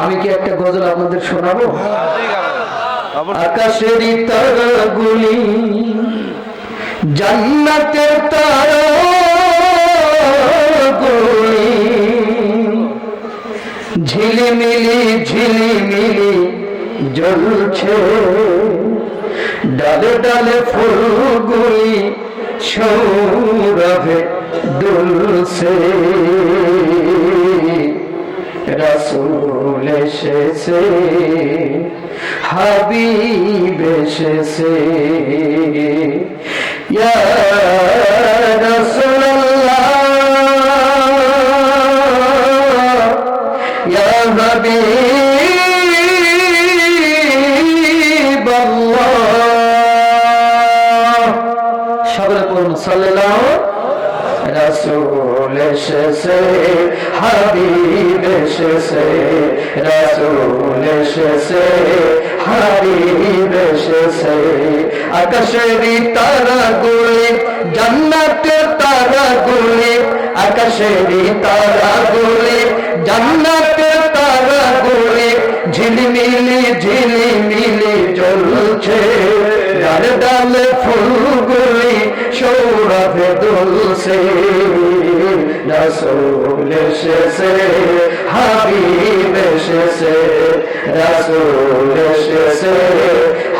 আমি কি একটা গজল আপনাদের শোনাবো? আকাশেরই তারাগুলি জান্নাতের তারাগুলি ঝিলিমিলি ঝিলিমিলি জ্বলছে। ডালে ডালে ফুলগুলি সৌরভে দুলছে। রসুল এসেছে হাবিব এসেছে। ইয়া রাসূলুল্লাহ ইয়া পড়ুন সাল্লাল্লাহু রসুল এসেছে, হাবিব এসেছে, রসুল এসেছে, হাবিব এসেছে। আকাশেরই তারা গুলি জান্নাতের তারা গুলি আকাশেরই তারা গুলি জান্নাতের তারা গুলি ঝিলিমিলি ঝিলিমিলি জ্বলছে। ডালে ডালে ফুলগুলি সৌরভে দুলছে। রসুল এসেছে হাবিব এসেছে রসুল এসেছে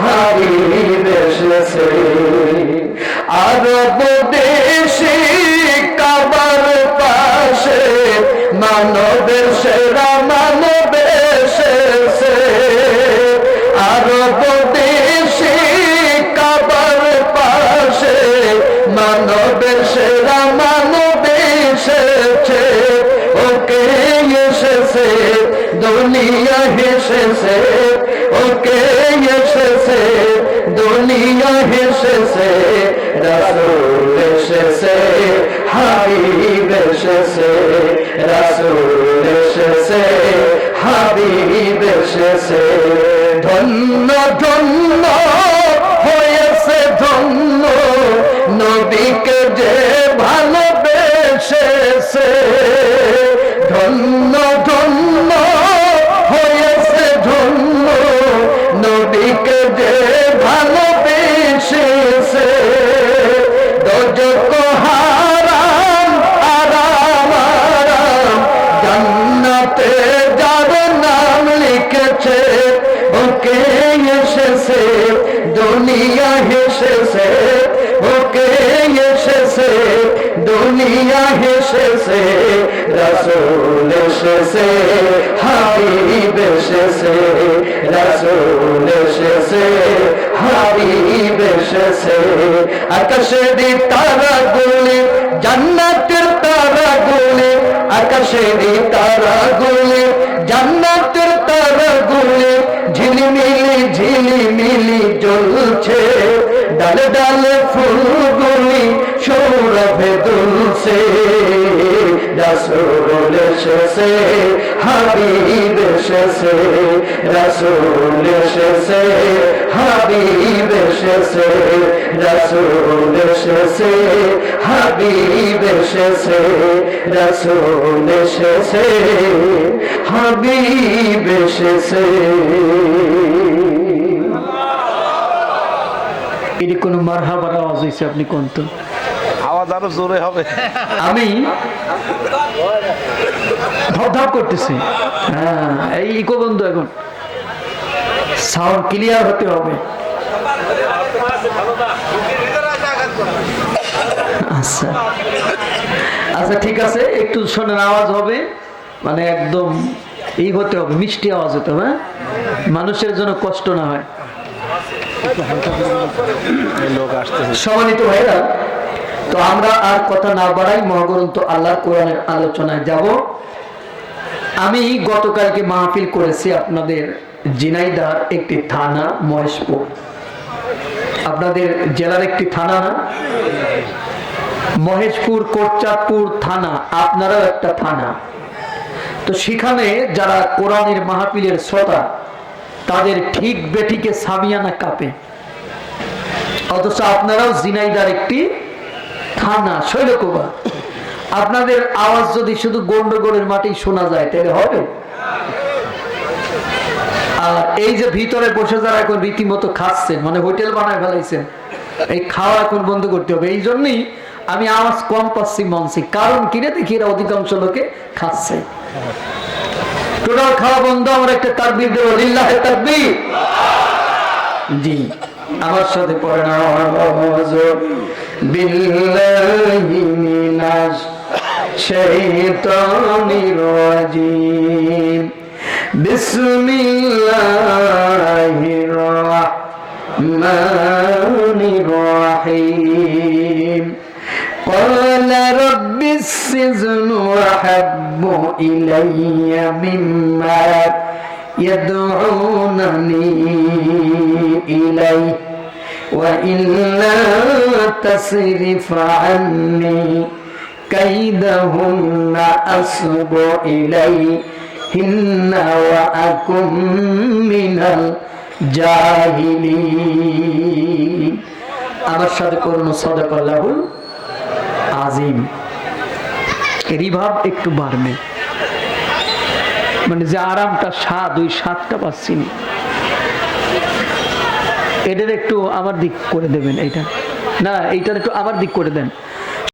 হাবিব এসেছে আরব দেশে দুনিয়া হেসেছে, ওকে এসেছে দুনিয়া হেসেছে, রাসূল এসেছে, হাবিব এসেছে, রাসূল এসেছে, হাবিব এসেছে। ধন্য ধন্য হয়েছে ধন্য, নবীকে যে এসেছে দুনিয়া হেসেছে ওকে এসেছে দুনিয়া হেসেছে রসুল এসেছে হাবিব এসেছে রসুল এসেছে হাবিব এসেছে আকাশেরই তারা গুলি জান্নাতের তারা গুলি আকাশেরই তারা গুলি জান্নাতের ঝিলিমিলি জ্বলছে, ডালে ডালে ফুলগুলি সৌরভে দুলছে। রাসূল এসেছে, হাবিব এসেছে, রাসূল এসেছে, হাবিব এসেছে, রাসূল এসেছে, হাবিব এসেছে, রাসূল এসেছে, হাবিব এসেছে। মারহাবার আওয়াজ হয়েছে আপনি কোন তো? আওয়াজ আরও জোরে হবে। আমি ধপ ধপ করতেছি। হ্যাঁ এই ইকো বন্ধু এখন। সাউন্ড ক্লিয়ার হতে হবে। আচ্ছা। আচ্ছা ঠিক আছে একটু শোনেন আওয়াজ হবে। মানে একদম এই হতে হবে মিষ্টি আওয়াজ হতে হবে হ্যাঁ? মানুষের জন্য কষ্ট না হয়। সম্মানিত ভাইরা তো আমরা আর কথা না বাড়াই, মহাগ্রন্থ আল্লাহ কোরআনের আলোচনায় যাব। আমি গতকালকে মাহফিল করেছি আপনাদের জিনাইদার একটি থানা, মহেশপুর। আপনাদের জেলার একটি থানা না? মহেশপুর, কোটচাঁদপুর থানা, আপনারাও একটা থানা। তো সেখানে যারা কোরআনের মাহফিলের শ্রোতা তাদের ঠিক বেটিকে সামিয়ানা কাপে। অথচ আপনারাও জিনাইদার একটি থানা, শৈলকুবা। আপনাদের আওয়াজ যদি শুধু গন্ডগোলের মাঠেই শোনা যায়, তাহলে হবে? এই যে ভিতরে বসে যারা এখন রীতিমতো খাচ্ছেন মানে হোটেল বানায় ফেলাইছেন, এই খাওয়া এখন বন্ধ করতে হবে। এই জন্যই আমি আওয়াজ কম পাচ্ছি মনসি কারণ কিনে দেখি এরা অধিকাংশ লোকে খাচ্ছে। টোটাল খাওয়া বন্ধ, আমরা একটা তাকবির দেবো, লিল্লাহে তাকবির। জি, আমার সাথে পড়ে না বিল্লাহি মিনাশ শাইতানির রাজিম। রাহিম। قال رب السجن أحب إلي مما يدعونني إليه وإلا تصرف عني كيدهن أصب إليهن وأكن من الجاهلين আমার সাথে করুন সদাকল্লাহুল আজিম। রিভাব একটু বাড়বে। মানে যে আরামটা স্বাদ ওই স্বাদটা পাচ্ছি না। এটার একটু আমার দিক করে দেবেন এটা না, এইটার একটু আমার দিক করে দেন।